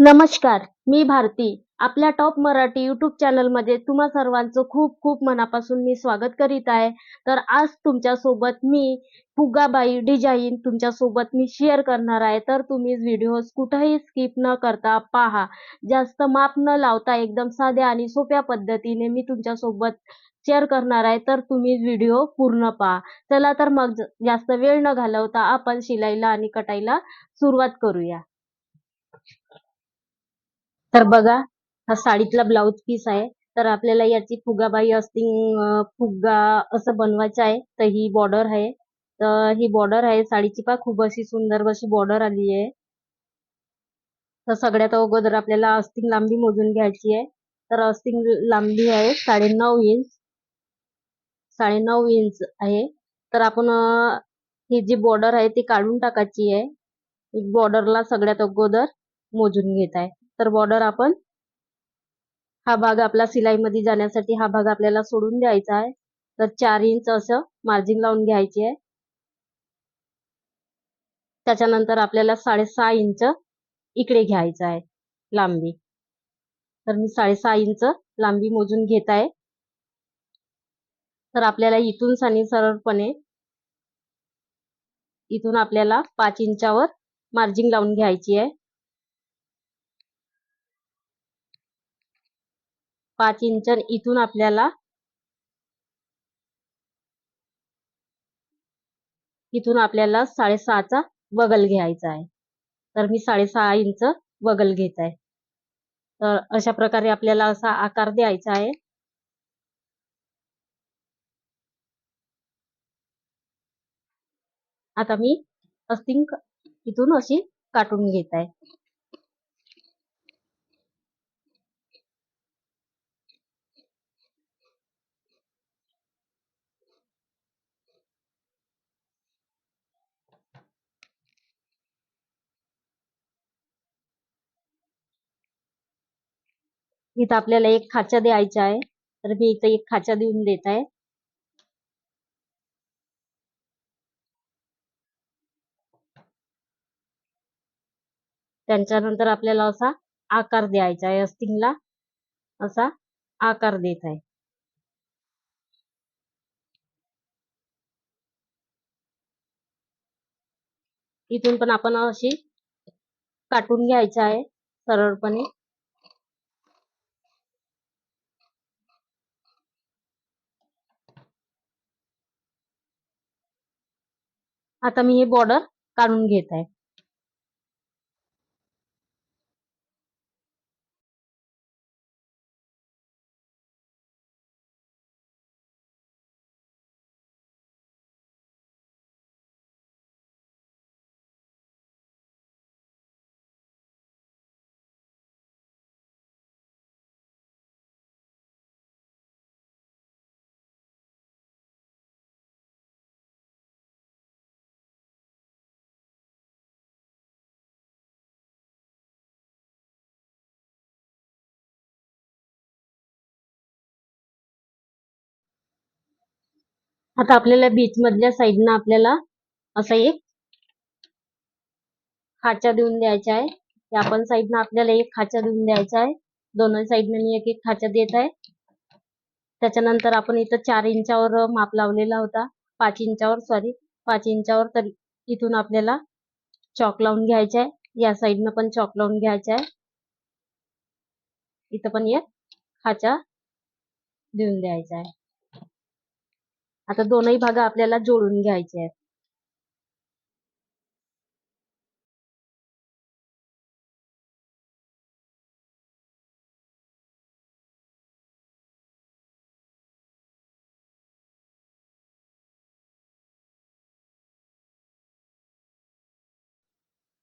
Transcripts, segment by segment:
नमस्कार मी भारती. आपल्या top Marathi YouTube चॅनलमध्ये तुम्हा सर्वांचं खूप खूप मनापासून मी स्वागत करीत आहे. तर आज तुमच्यासोबत मी फुगाबाई डिझाईन तुमच्यासोबत मी शेअर करणार आहे. तर तुम्ही व्हिडिओ कुठंही स्किप न करता पहा. जास्त माप न लावता एकदम साध्या आणि सोप्या पद्धतीने मी तुमच्यासोबत शेअर करणार आहे. तर तुम्ही व्हिडिओ पूर्ण पहा. चला तर मग जास्त वेळ न घालवता आपण शिलाईला आणि कटाईला सुरुवात करूया. तर बघा हा साडीतला ब्लाउज पीस आहे. तर आपल्याला याची फुगाबाई अस्तिंग फुगा असं बनवायचं आहे. तर ही बॉर्डर आहे. तर ही बॉर्डर आहे. साडीची पा खूप अशी सुंदर अशी बॉर्डर आली आहे. तर सगळ्यात अगोदर आपल्याला अस्तिंग लांबी मोजून घ्यायची आहे. तर अस्तिंग लांबी आहे साडेनऊ इंच साडेनऊ इंच आहे. तर आपण ही जी बॉर्डर आहे ती काढून टाकायची आहे. बॉर्डरला सगळ्यात अगोदर मोजून घेत आहे. तर बॉर्डर आपण हा भाग आपला सिलाईमध्ये जाण्यासाठी हा भाग आपल्याला सोडून द्यायचा आहे. तर चार इंच असं मार्जिन लावून घ्यायची आहे. त्याच्यानंतर आपल्याला साडेसहा इंच इकडे घ्यायचं आहे लांबी. तर मी साडेसहा इंच लांबी मोजून घेत आहे. तर आपल्याला इथून सानी सरळपणे इथून आपल्याला पाच इंचावर मार्जिन लावून घ्यायची आहे. पाच इंच इथून आपल्याला इथून आपल्याला साडेसहाचा वगल घ्यायचा आहे. तर मी साडेसहा इंच वगल घेत आहे. तर अशा प्रकारे आपल्याला असा आकार द्यायचा आहे. आता मी अस्तिंग इथून अशी काटून घेत आहे. इथं आपल्याला एक खाचा द्यायचा आहे. तर मी इथं एक खाचा देऊन देत आहे. त्यांच्यानंतर आपल्याला असा आकार द्यायचा आहे अस्थिंगला असा आकार देत आहे. इथून पण आपण अशी काटून घ्यायचं आहे सरळपणे. आता मी हे बॉर्डर काढून घेत आहे. आता आपल्याला बीच मधल्या साईडनं आपल्याला असा एक खाचा देऊन द्यायचा आहे. या पण साईडनं आपल्याला एक खाचा देऊन द्यायचा आहे. दोन्ही साईडनं मी एक एक खाचा देत आहे. त्याच्यानंतर आपण इथं चार इंचावर माप लावलेला होता. पाच इंचावर सॉरी पाच इंचावर तर इथून आपल्याला चॉक लावून घ्यायचा आहे. या साईडनं पण चॉक लावून घ्यायचा आहे. इथं पण एक खाचा देऊन द्यायचा आहे. आता दोनही भाग आपल्याला जोडून घ्यायचे आहेत.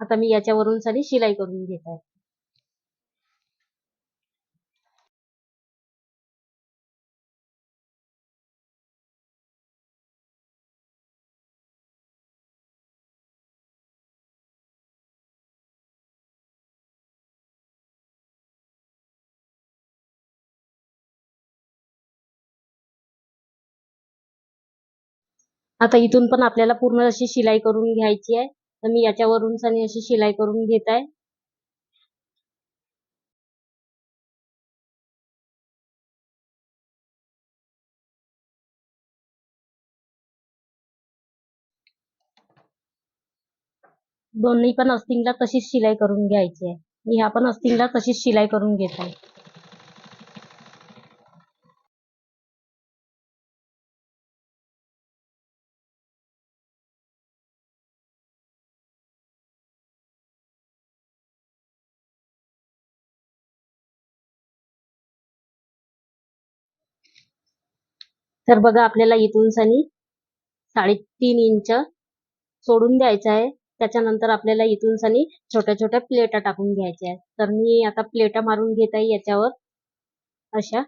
आता मी याच्यावरून सारी शिलाई करून घेत आहे. आता इथून पण आपल्याला पूर्ण अशी शिलाई करून घ्यायची आहे. तर मी याच्यावरून सनी अशी शिलाई करून घेत आहे. दोन्ही पण अस्तिंगला तशीच शिलाई करून घ्यायची आहे. मी ह्या पण अस्तिंगला तशीच शिलाई करून घेत आहे. तर बघा आपल्याला इथून सनी साडेतीन इंच सोडून द्यायचं आहे. त्याच्यानंतर आपल्याला इथून सनी छोट्या छोट्या प्लेटा टाकून घ्यायच्या आहेत. तर मी आता प्लेटा मारून घेत आहे याच्यावर. अशा.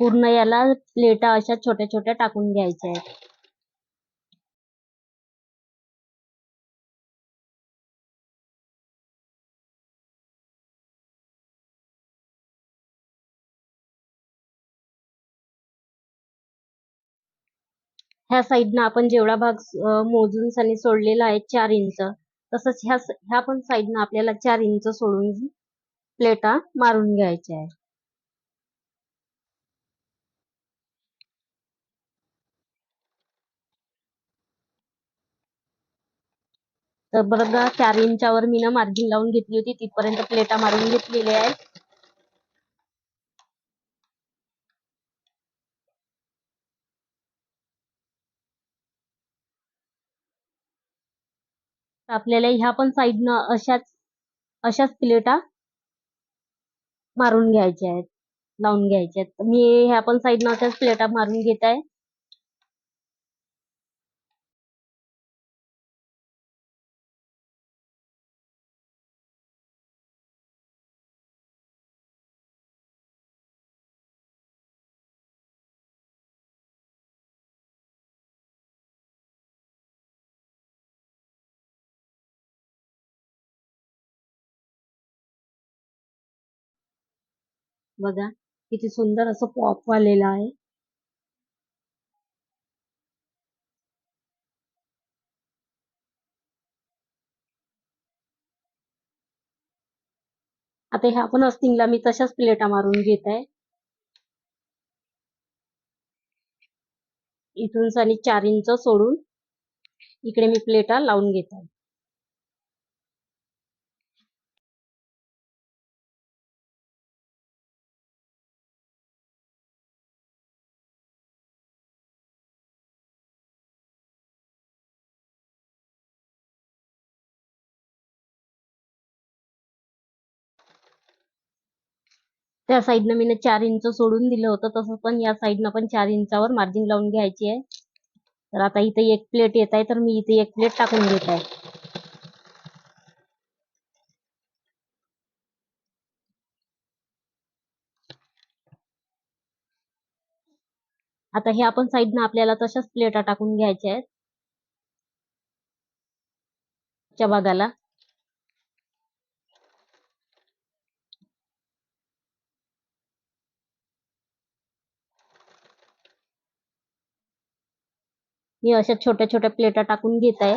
पूर्ण याला प्लेटा अशा छोट्या छोट्या टाकून घ्यायच्या आहेत. ह्या साईडनं आपण जेवढा भाग मोजून सनी सोडलेला आहे चार इंच तसंच ह्या ह्या पण साईडनं आपल्याला चार इंच सोडून प्लेटा मारून घ्यायच्या आहे. तर बघा चार इंचावर मी ना मार्जिन लावून घेतली होती तिथपर्यंत प्लेटा मारून घेतलेल्या आहेत आपल्याला ह्या पण साईडनं अशाच अशाच प्लेटा मारून घ्यायच्या आहेत लावून घ्यायच्या आहेत. मी ह्या पण साईडनं अशाच प्लेटा मारून घेत आहे. बघा किती सुंदर असं पॉप आलेलं आहे. आता ह्या पण अस्तिंगला मी तशाच प्लेटा मारून घेत आहे इथून सनी चार इंच सोडून इकडे मी प्लेटा लावून घेत आहे त्या साईडनं मी चार इंच सोडून दिलं होतं. तसं पण या साईडनं पण चार इंचावर मार्जिन लावून घ्यायची आहे. तर आता इथे एक प्लेट येत आहे तर मी इथे एक प्लेट टाकून घेत आहे. आता ह्या आपण साईडनं आपल्याला तशाच प्लेटा टाकून घ्यायच्या आहेत. च्या भागाला. मी अशा छोट्या छोट्या प्लेटा टाकून घेत आहे.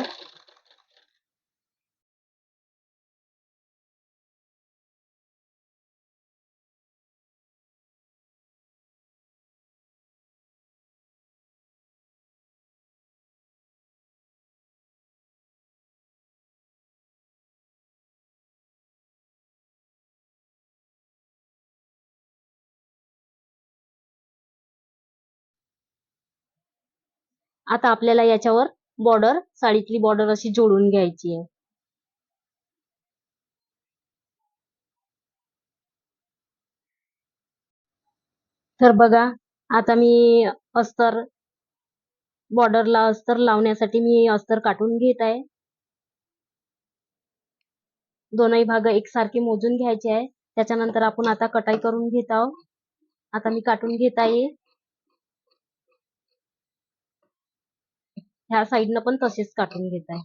आता आपल्याला याच्यावर बॉर्डर साडीतली बॉर्डर अशी जोडून घ्यायची आहे. तर बघा आता मी अस्तर बॉर्डरला अस्तर लावण्यासाठी मी अस्तर काढून घेत आहे. दोनही भाग एकसारखे मोजून घ्यायचे आहे. त्याच्यानंतर आपण आता कटाई करून घेत आहोत. आता मी काटून घेत आहे. ह्या साईडनं पण तसेच काटून घेत आहे.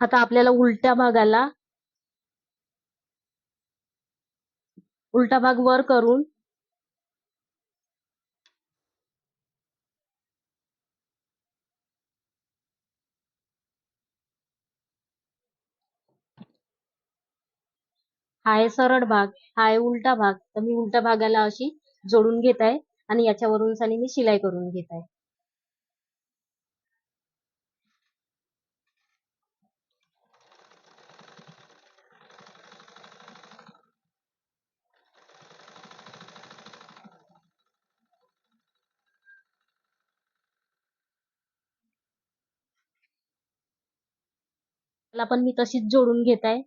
आता आपल्याला उलट्या भागाला उलटा भाग वर करून हा आहे सरळ भाग हा आहे उलटा भाग. तर मी उलट्या भागाला अशी जोडून घेत आहे आणि याच्यावरून सानी मी शिलाई करून घेत आहे. पण मी तशीच जोडून घेत आहे.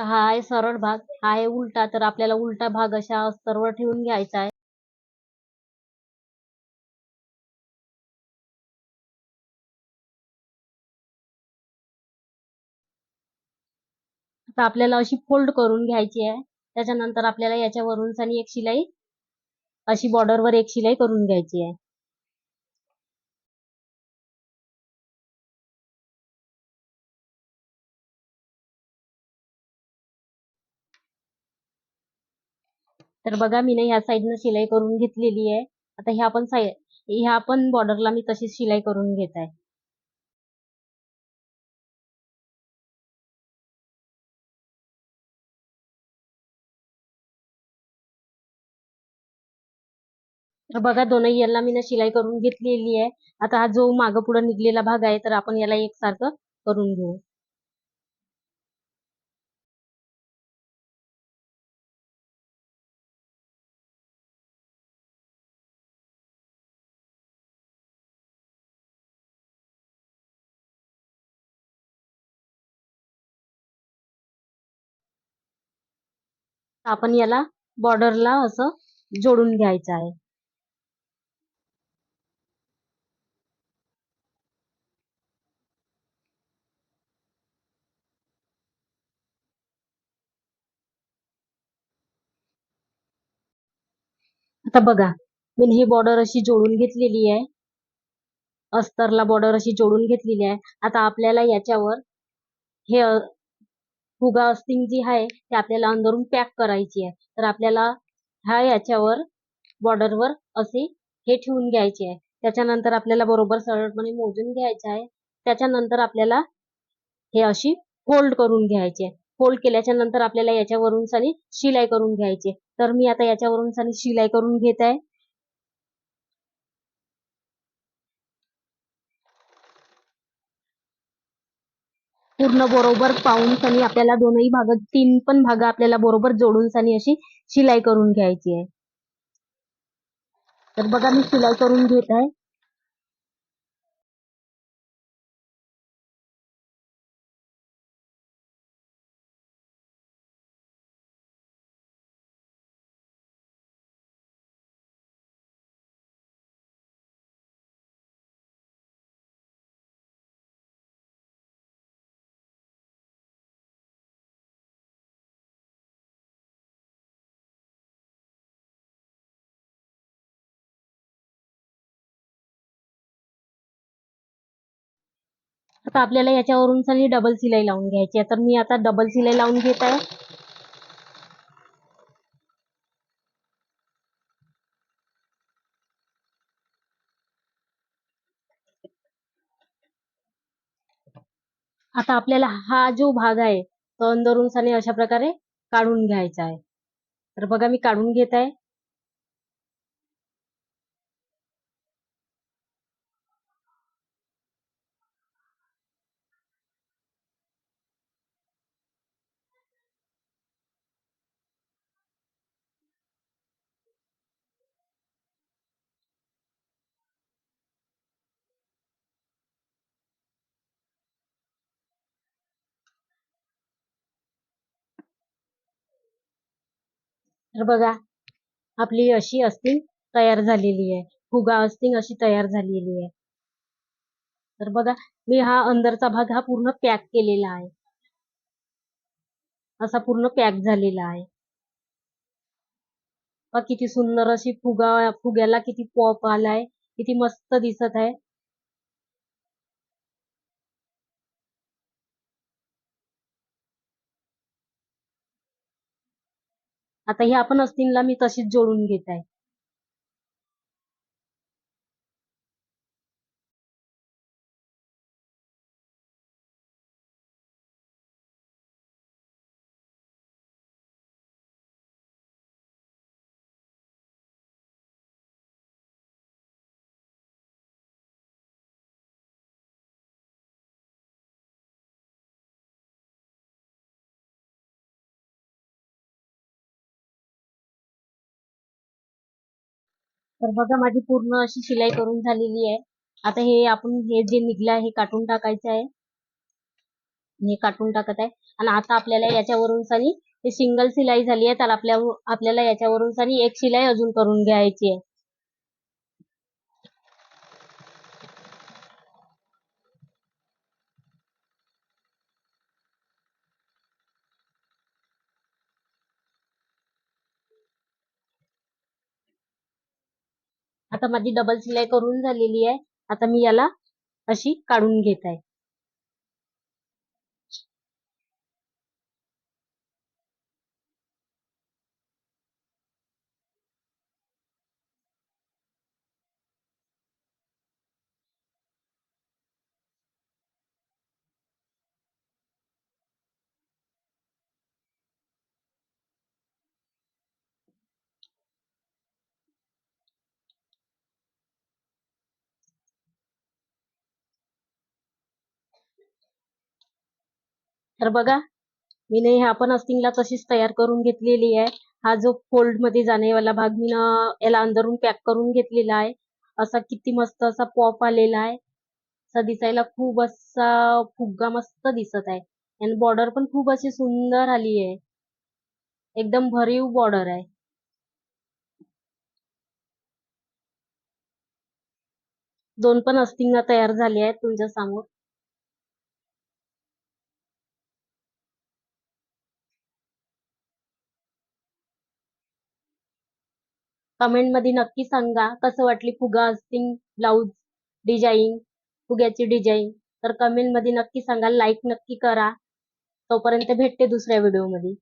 हा आहे सरळ भाग. हा आहे उलटा. तर आपल्याला उलटा भाग अशा अस्तरवर ठेवून घ्यायचा आहे. आता आपल्याला अशी फोल्ड करून घ्यायची आहे. त्याच्यानंतर आपल्याला याच्यावरून आणि एक शिलाई अशी बॉर्डरवर एक शिलाई करून घ्यायची आहे. तर बघा मी ह्या साईडनं शिलाई करून घेतलेली आहे. आता ह्या पण साईड ह्या पण बॉर्डरला मी तशीच शिलाई करून घेत आहे. बघा दोनही याला मी ना शिलाई करून घेतलेली आहे. आता हा जो मागं पुढं निघलेला भाग आहे तर आपण याला एकसारखं करून घेऊ. आपण याला बॉर्डरला असं जोडून घ्यायचं आहे. आता बघा मी ही बॉर्डर अशी जोडून घेतलेली आहे. अस्तरला बॉर्डर अशी जोडून घेतलेली आहे. आता आपल्याला याच्यावर हे फुगा अस्तिंग जी आहे ते आपल्याला अंदरून पॅक करायची आहे. तर आपल्याला ह्या याच्यावर बॉर्डरवर असे हे ठेवून घ्यायचे आहे. त्याच्यानंतर आपल्याला बरोबर सरळपणे मोजून घ्यायचे आहे. त्याच्यानंतर आपल्याला हे अशी फोल्ड करून घ्यायचे आहे. फोल्ड केल्याच्यानंतर आपल्याला याच्यावरून सनी शिलाई करून घ्यायची तर मी आता याच्यावरून सनी शिलाई करून घेत आहे. पूर्ण बरोबर पाहून सनी आपल्याला दोनही भाग तीन पण भाग आपल्याला बरोबर जोडून सनी अशी शिलाई करून घ्यायची आहे. तर बघा मी शिलाई करून घेत आहे. आता आपल्याला याच्यावरून सनी डबल शिलाई लावून घ्यायची आहे. तर मी आता डबल शिलाई लावून घेत आहे. आता आपल्याला हा जो भाग आहे तो अंदरून सनी अशा प्रकारे काढून घ्यायचा आहे. तर बघा मी काढून घेत आहे. तर बघा आपली अशी अस्तिंग तयार झालेली आहे. फुगा अस्तिंग अशी तयार झालेली आहे. तर बघा मी हा अंदरचा भाग हा पूर्ण पॅक केलेला आहे. असा पूर्ण पॅक झालेला आहे. किती सुंदर अशी फुगा फुग्याला किती पॉप आलाय किती मस्त दिसत आहे. आता ह्या पण अस्तिंगला मी तशीच जोडून घेत आहे. तर बघा माझी पूर्ण अशी शिलाई करून झालेली आहे. आता हे आपण हे जे निघलं आहे हे काटून टाकायचं आहे. हे काटून टाकत आहे. आणि आता आपल्याला याच्यावरून सानी हे सिंगल शिलाई झाली आहे. तर आपल्या आपल्याला याच्यावरून सानी एक शिलाई अजून करून घ्यायची आहे. आता माझी डबल शिलाई करून झालेली आहे. आता मी याला अशी काढून घेत आहे. तर बघा मी ह्या पण अस्तिंगला तशीच तयार करून घेतलेली आहे. हा जो फोल्डमध्ये जाणेवाला भाग मी याला अंदरून पॅक करून घेतलेला आहे. असा किती मस्त असा पॉप आलेला आहे. असा दिसायला खूप असा फुग्गा मस्त दिसत आहे. आणि बॉर्डर पण खूप अशी सुंदर आली आहे. एकदम भरीव बॉर्डर आहे. दोन पण अस्तिंग तयार झाले आहेत तुमच्यासमोर. कमेंटमध्ये नक्की सांगा कसं वाटली फुगा असतील ब्लाऊज डिझाईन फुग्याची डिझाईन. तर कमेंटमध्ये नक्की सांगा लाईक नक्की करा. तोपर्यंत भेटते दुसऱ्या व्हिडिओमध्ये